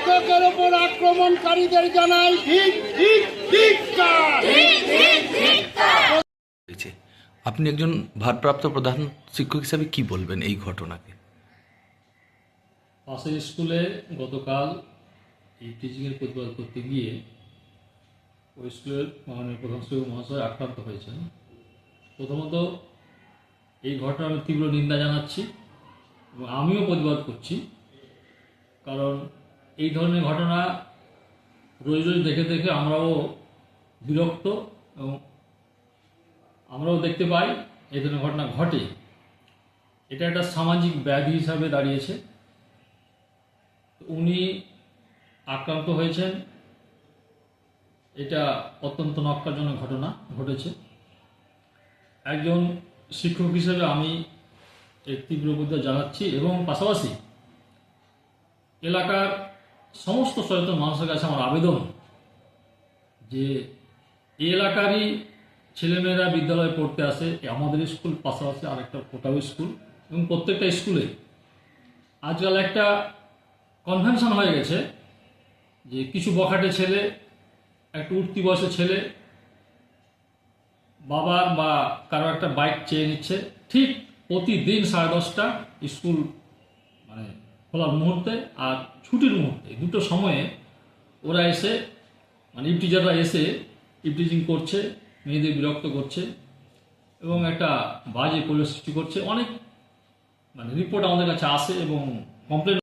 শিক্ষকের ওপর আক্রমণকারীদের জানাই ঠিক ঠিক। হয়েছে আপনি একজন ভারপ্রাপ্ত প্রধান শিক্ষক হিসাবে কি বলবেন এই ঘটনাকে? পাশের স্কুলে গতকাল এই টিচিংয়ের প্রতিবাদ করতে গিয়ে ওই স্কুলের মাননীয় প্রধান শিক্ষক মহাশয় আক্রান্ত হয়েছেন। প্রথমত এই ঘটনা আমি তীব্র নিন্দা জানাচ্ছি এবং আমিও প্রতিবাদ করছি কারণ এই ধরনের ঘটনা রোজ রোজ দেখে দেখে আমরাও বিরক্ত এবং আমরাও দেখতে পাই এই ধরনের ঘটনা ঘটে। এটা একটা সামাজিক ব্যাধি হিসাবে দাঁড়িয়েছে। উনি আক্রান্ত হয়েছেন। এটা অত্যন্ত নক্কারজনক ঘটনা ঘটেছে। একজন শিক্ষক হিসেবে আমি এর তীব্র জানাচ্ছি এবং পাশাপাশি এলাকার সমস্ত সচেতন মানুষের কাছে আমার আবেদন যে এলাকারই ছেলেমেয়েরা বিদ্যালয়ে পড়তে আসে আমাদের স্কুল, পাশাপাশি আরেকটা কোটাও স্কুল এবং প্রত্যেকটা স্কুলে। আজকাল একটা কনভেনশন হয়ে গেছে যে কিছু বখাটে ছেলে, একটা উঠতি বয়সের ছেলে বাবার বা কারও একটা বাইক চেয়ে নিচ্ছে। ঠিক প্রতিদিন সাড়ে দশটা স্কুল মানে খোলার মুহূর্তে আর ছুটির মুহূর্তে। দুটো সময়ে ওরা এসে মানে ইপটিজাররা এসে ইফটিজিং করছে, মেয়েদের বিরক্ত করছে এবং একটা বাজে পরিবেশ সৃষ্টি করছে। অনেক মানে রিপোর্ট আমাদের কাছে আসে এবং কমপ্লেন